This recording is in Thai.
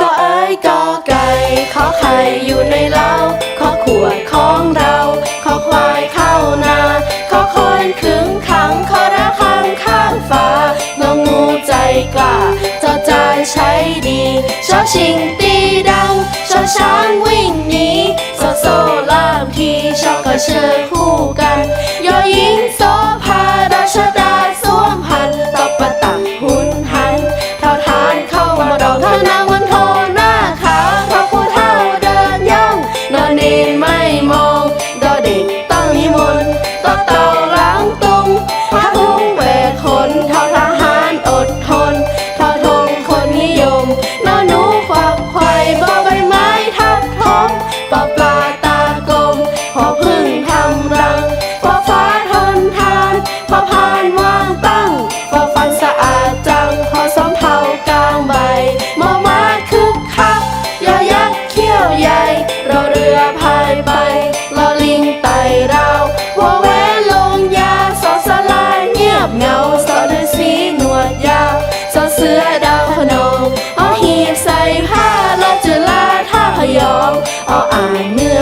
ก็เอ้ยกอไก่ขอไข่อยู่ในเล้าขอขวดของเราขอควายเข้านาขอคอนขึงขังขอระฆังข้างฟ้างองูใจกล้าจอจานใช้ดีชอชิงตีดังชอช้างวิ่งหนีโซโซล่ามทีชอกระเชอานวางตั้งพอฟันสะอาดจังพอสำเภากลางใบมอมาคึกคักยอยักษ์เขี้ยวใหญ่รอเรือพายไปลอลิงไต่เราวอแวลงยาสอสลายเงียบเงาสอฤาษีหนวดยาวสอเสือดาวพนมเอาหีบใส่ผ้าลอจุลาท่าพยองเอาอ่านเนื้